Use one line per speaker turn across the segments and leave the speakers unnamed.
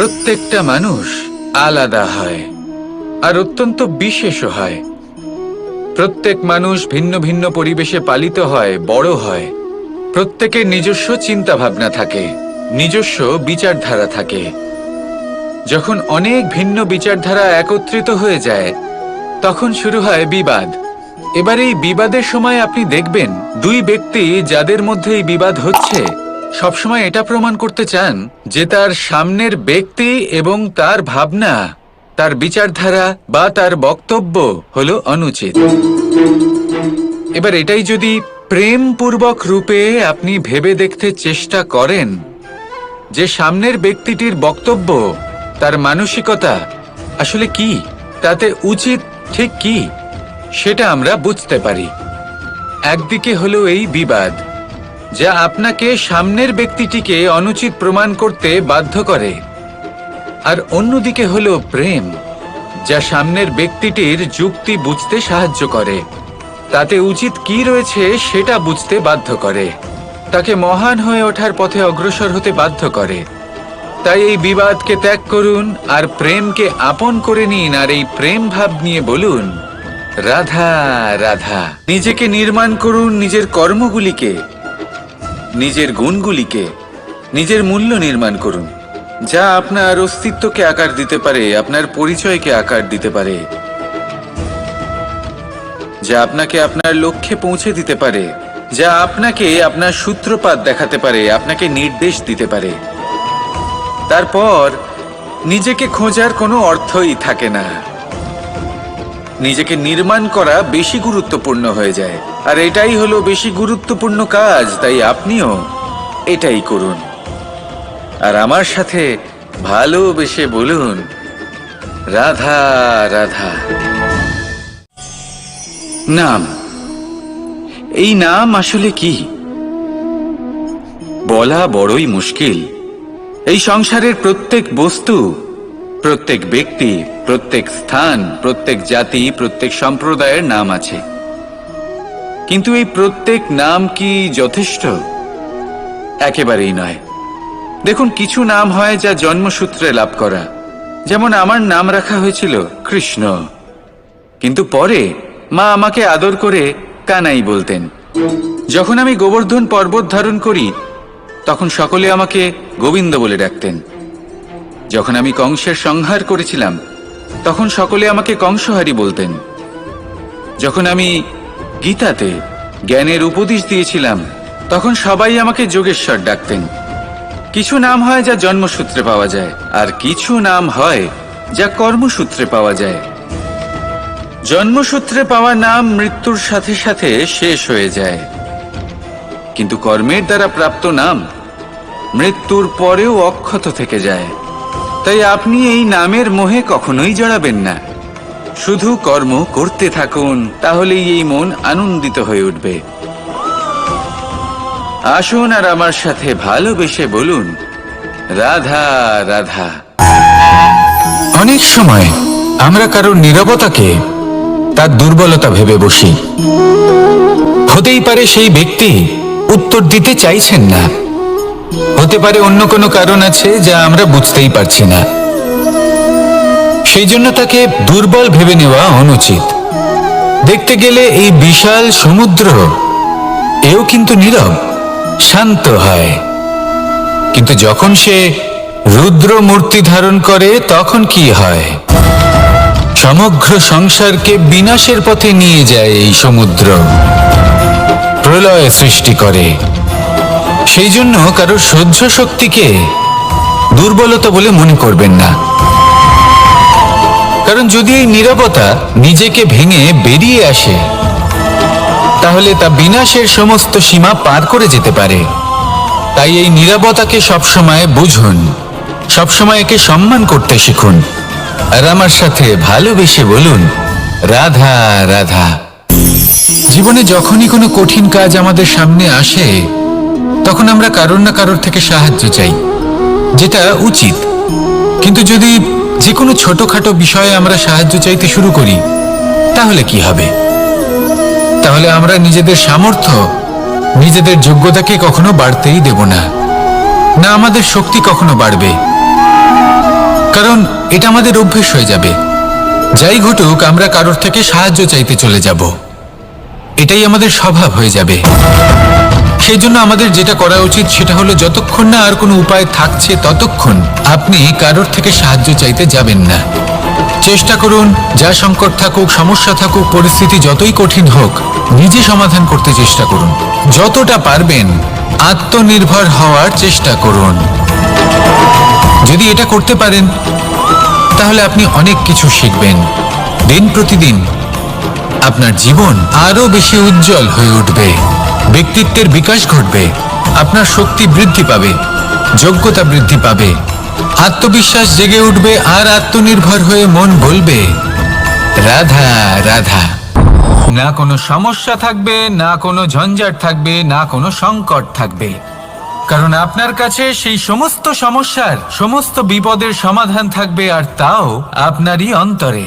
প্রত্যেকটা মানুষ আলাদা হয় আর অত্যন্ত বিশেষও হয়। প্রত্যেক মানুষ ভিন্ন ভিন্ন পরিবেশে পালিত হয়, বড় হয়। প্রত্যেকের নিজস্ব চিন্তা ভাবনা থাকে, নিজস্ব বিচারধারা থাকে। যখন অনেক ভিন্ন বিচারধারা একত্রিত হয়ে যায়, তখন শুরু হয় বিবাদ। এবার এই বিবাদের সময় আপনি দেখবেন দুই ব্যক্তি যাদের মধ্যে এই বিবাদ হচ্ছে সবসময় এটা প্রমাণ করতে চান যে তার সামনের ব্যক্তি এবং তার ভাবনা, তার বিচারধারা বা তার বক্তব্য হলো অনুচিত। এবার এটাই যদি প্রেমপূর্বক রূপে আপনি ভেবে দেখতে চেষ্টা করেন যে সামনের ব্যক্তিটির বক্তব্য, তার মানসিকতা আসলে কি, তাতে উচিত ঠিক কি, সেটা আমরা বুঝতে পারি। একদিকে হলো এই বিবাদ যা আপনাকে সামনের ব্যক্তিটিকে অনুচিত প্রমাণ করতে বাধ্য করে। আর অন্যদিকে হলো প্রেম, যা সামনের ব্যক্তিটির যুক্তি বুঝতে সাহায্য করে। তাতে উচিত কি রয়েছে সেটা বুঝতে বাধ্য করে। তাকে মহান হয়ে ওঠার পথে অগ্রসর হতে বাধ্য করে। তাই এই বিবাদকে ত্যাগ করুন আর প্রেমকে আপন করে নিন আর এই প্রেম ভাব নিয়ে বলুন, রাধা রাধা। নিজেকে নির্মাণ করুন নিজের কর্মগুলিকে। নিজের গুণগুলিকে, নিজের মূল্য নির্মাণ করুন, যা আপনার অস্তিত্বকে আকার দিতে পারে, আপনার পরিচয়কে আকার দিতে পারে, যা আপনাকে আপনার লক্ষ্যে পৌঁছে দিতে পারে, যা আপনাকে আপনার সূত্রপাত দেখাতে পারে, আপনাকে নির্দেশ দিতে পারে। তারপর, নিজেকে খোঁজার কোনো অর্থই থাকে না। নিজেকে নির্মাণ করা বেশি গুরুত্বপূর্ণ হয়ে যায়। আর এটাই হলো বেশি গুরুত্বপূর্ণ কাজ, তাই আপনিও এটাই করুন। আর আমার সাথে ভালোবেসে বলুন, রাধা রাধা। নাম? এই নাম আসলে কি? বলা বড়ই মুশকিল। এই সংসারের প্রত্যেক বস্তু প্রত্যেক ব্যক্তি, প্রত্যেক স্থান, প্রত্যেক জাতি, প্রত্যেক সম্প্রদায়ের নাম আছে। কিন্তু এই প্রত্যেক নাম কি যথেষ্ট? একেবারেই নয়। দেখুন, কিছু নাম হয় যা জন্মসূত্রে লাভ করা। যেমন আমার নাম রাখা হয়েছিল কৃষ্ণ। কিন্তু পরে মা আমাকে আদর করে কানাই বলতেন। যখন আমি গোবর্ধন পর্বত ধারণ করি, তখন সকলে আমাকে গোবিন্দ বলে ডাকতেন। যখন আমি কংসের সংহার করেছিলাম, তখন সকলে আমাকে কংসহারি বলতেন। যখন আমি গীতাতে জ্ঞানের উপদেশ দিয়েছিলাম, তখন সবাই আমাকে যোগেশ্বর ডাকতেন। কিছু নাম হয় যা জন্মসূত্রে পাওয়া যায়, আর কিছু নাম হয় যা কর্মসূত্রে পাওয়া যায়। জন্মসূত্রে পাওয়া নাম মৃত্যুর সাথে সাথে শেষ হয়ে যায়। কিন্তু কর্মের দ্বারা প্রাপ্ত নাম মৃত্যুর পরেও অক্ষত থেকে যায়। তাই আপনি এই নামের মোহে কখনোই জড়াবেন না। শুধু কর্ম করতে থাকুন, তাহলেই এই মন আনন্দিত হয়ে উঠবে। আসুন আর আমার সাথে ভালোবেসে বলুন, রাধা রাধা। অনেক সময় আমরা কারোর নীরবতাকে তার দুর্বলতা ভেবে বসি। হতেই পারে সেই ব্যক্তি উত্তর দিতে চাইছেন না। হতে পারে অন্য কোনো কারণ আছে যা আমরা বুঝতেই পারছি না। সেই জন্য তাকে দুর্বল ভেবে নেওয়া অনুচিত। দেখতে গেলে এই বিশাল সমুদ্র এও কিন্তু নীরব, শান্ত হয়। কিন্তু যখন সে রুদ্র মূর্তি ধারণ করে, তখন কি হয়? সমগ্র সংসারকে বিনাশের পথে নিয়ে যায় এই সমুদ্র। প্রলয় সৃষ্টি করে। সেই জন্য কারও সহ্য শক্তিকে দুর্বলতা বলে মনে করবেন না। কারণ যদি এই নীরবতা নিজেকে ভেঙে বেরিয়ে আসে, তাহলে তা বিনাশের সমস্ত সীমা পার করে যেতে পারে। তাই এই নীরবতাকে সবসময় বুঝুন, সবসময় একে সম্মান করতে শিখুন, আর আমার সাথে ভালোবেসে বলুন, রাধা রাধা। জীবনে যখনই কোনো কঠিন কাজ আমাদের সামনে আসে তখন আমরা কারোর না কারোর থেকে সাহায্য চাই, যেটা উচিত। কিন্তু যদি যে কোনো ছোটখাটো বিষয়ে আমরা সাহায্য চাইতে শুরু করি, তাহলে কি হবে? তাহলে আমরা নিজেদের সামর্থ্য, নিজেদের যোগ্যতাকে কখনো বাড়তেই দেব না। না আমাদের শক্তি কখনো বাড়বে। কারণ এটা আমাদের অভ্যেস হয়ে যাবে। যাই ঘটুক, আমরা কারোর থেকে সাহায্য চাইতে চলে যাব। এটাই আমাদের স্বভাব হয়ে যাবে। সেই জন্য আমাদের যেটা করা উচিত সেটা হলো যতক্ষণ না আর কোনো উপায় থাকছে ততক্ষণ আপনি কারোর থেকে সাহায্য চাইতে যাবেন না। চেষ্টা করুন, যা সংকট থাকুক, সমস্যা থাকুক, পরিস্থিতি যতই কঠিন হোক, নিজে সমাধান করতে চেষ্টা করুন। যতটা পারবেন, আত্মনির্ভর হওয়ার চেষ্টা করুন। যদি এটা করতে পারেন, তাহলে আপনি অনেক কিছু শিখবেন। দিন প্রতিদিন আপনার জীবন আরও বেশি উজ্জ্বল হয়ে উঠবে। ব্যক্তিত্বের বিকাশ ঘটবে, আপনার শক্তি বৃদ্ধি পাবে, যোগ্যতা বৃদ্ধি পাবে, আত্মবিশ্বাস জেগে উঠবে আর আত্মনির্ভর হয়ে মন বলবে রাধা রাধা। না কোনো সমস্যা থাকবে, না কোনো ঝঞ্ঝাট থাকবে, না কোনো সংকট থাকবে। কারণ আপনার কাছে সেই সমস্ত সমস্যার, সমস্ত বিপদের সমাধান থাকবে আর তাও আপনারই অন্তরে।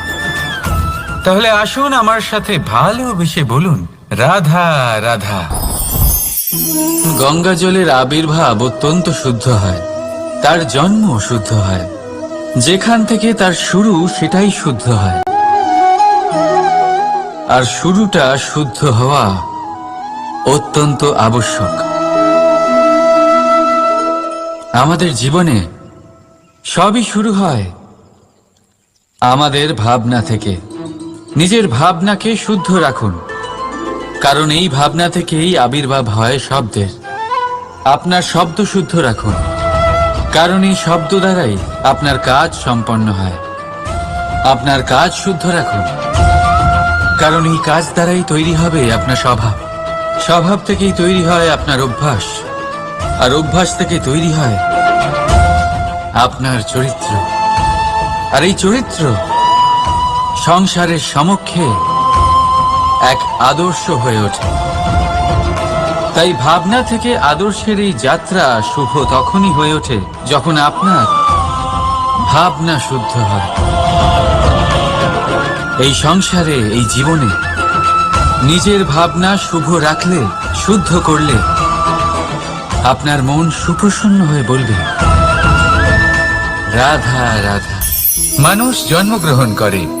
তাহলে আসুন আমার সাথে ভালোবেসে বলুন। রাধা রাধা। গঙ্গা জলের আবির্ভাব অত্যন্ত শুদ্ধ হয়। তার জন্ম শুদ্ধ হয়। যেখান থেকে তার শুরু, সেটাই শুদ্ধ হয়। আর শুরুটা শুদ্ধ হওয়া অত্যন্ত আবশ্যক। আমাদের জীবনে সবই শুরু হয় আমাদের ভাবনা থেকে। নিজের ভাবনাকে শুদ্ধ রাখুন। কারণ এই ভাবনা থেকেই আবির্ভাব হয় শব্দের। আপনার শব্দ শুদ্ধ রাখুন। কারণ এই শব্দ দ্বারাই আপনার কাজ সম্পন্ন হয়। আপনার কাজ শুদ্ধ রাখুন। কারণ এই কাজ দ্বারাই তৈরি হবে আপনার স্বভাব। স্বভাব থেকেই তৈরি হয় আপনার অভ্যাস। আর অভ্যাস থেকে তৈরি হয় আপনার চরিত্র। আর এই চরিত্র সংসারের সমক্ষে এক আদর্শ হয়ে ওঠে। তাই ভাবনা থেকে আদর্শের এই যাত্রা শুভ তখনই হয়ে ওঠে যখন আপনার ভাবনা শুদ্ধ হয়। এই সংসারে, এই জীবনে নিজের ভাবনা শুভ রাখলে, শুদ্ধ করলে আপনার মন সুপ্রসন্ন হয়ে বলবে, রাধা রাধা। মানুষ জন্মগ্রহণ করে।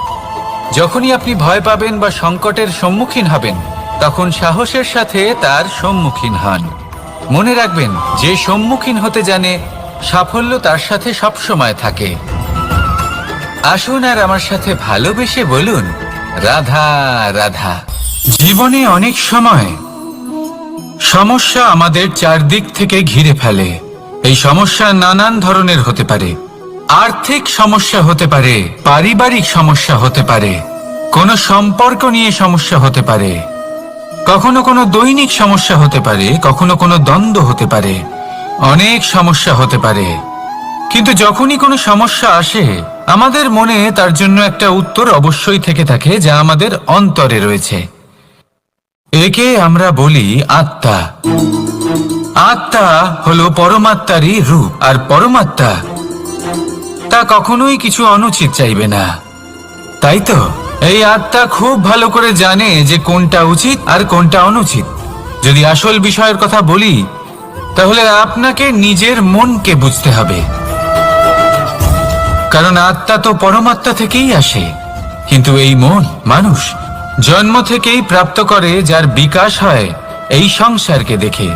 যখনই আপনি ভয় পাবেন বা সংকটের সম্মুখীন হবেন, তখন সাহসের সাথে তার সম্মুখীন হন। মনে রাখবেন, যে সম্মুখীন হতে জানে, সাফল্য তার সাথে সবসময় থাকে। আসুন আর আমার সাথে ভালোবেসে বলুন, রাধা রাধা। জীবনে অনেক সময় সমস্যা আমাদের চারদিক থেকে ঘিরে ফেলে। এই সমস্যা নানান ধরনের হতে পারে। আর্থিক সমস্যা হতে পারে, পারিবারিক সমস্যা হতে পারে, কোনো সম্পর্ক নিয়ে সমস্যা হতে পারে, কখনো কোনো দৈনিক সমস্যা হতে পারে, কখনো কোনো দ্বন্দ্ব হতে পারে, অনেক সমস্যা হতে পারে। কিন্তু যখনই কোনো সমস্যা আসে, আমাদের মনে তার জন্য একটা উত্তর অবশ্যই থেকে থাকে, যা আমাদের অন্তরে রয়েছে। একে আমরা বলি আত্মা। আত্মা হলো পরমাত্মারই রূপ, আর পরমাত্মা কখনোই কিছু অনুচিত চাইবে না। তাই তো? এই আত্মা খুব ভালো করে জানে যে কোনটা উচিত আর কোনটা অনুচিত। যদি আসল বিষয়ের কথা বলি, তাহলে আপনাকে নিজের মনকে বুঝতে হবে। কারণ আত্মা তো পরমাত্মা থেকেই আসে। কিন্তু এই মন মানুষ জন্ম থেকেই প্রাপ্ত করে যার বিকাশ হয় এই সংসারকে দেখে।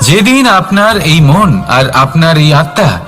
যেদিন আপনার এই মন আর আপনার এই আত্মা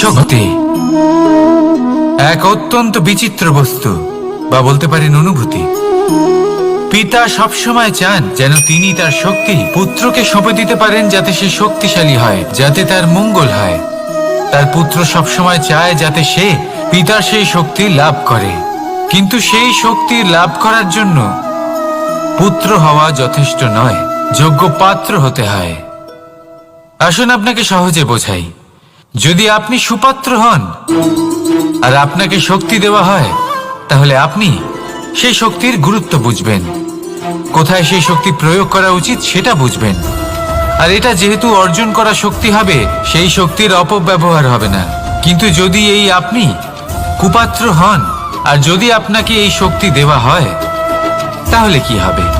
শক্তি এক অত্যন্ত বিচিত্র বস্তু, বা বলতে পারেন অনুভূতি। পিতা সবসময় চান যেন তিনি তার শক্তি পুত্রকে সঁপে দিতে পারেন যাতে সে শক্তিশালী হয়, যাতে তার মঙ্গল হয়। তার পুত্র সবসময় চায় যাতে সে পিতার সেই শক্তি লাভ করে। কিন্তু সেই শক্তি লাভ করার জন্য পুত্র হওয়া যথেষ্ট নয়, যোগ্য পাত্র হতে হয়। আসুন আপনাকে সহজে বোঝাই। যদি আপনি সুপাত্র হন আর আপনাকে শক্তি দেওয়া হয়, তাহলে আপনি সেই শক্তির গুরুত্ব বুঝবেন। কোথায় সেই শক্তি প্রয়োগ করা উচিত সেটা বুঝবেন। আর এটা যেহেতু অর্জন করা শক্তি হবে, সেই শক্তির অপব্যবহার হবে না। কিন্তু যদি এই আপনি কুপাত্র হন, আর যদি আপনাকে এই শক্তি দেওয়া হয়, তাহলে কি হবে?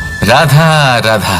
রাধা রাধা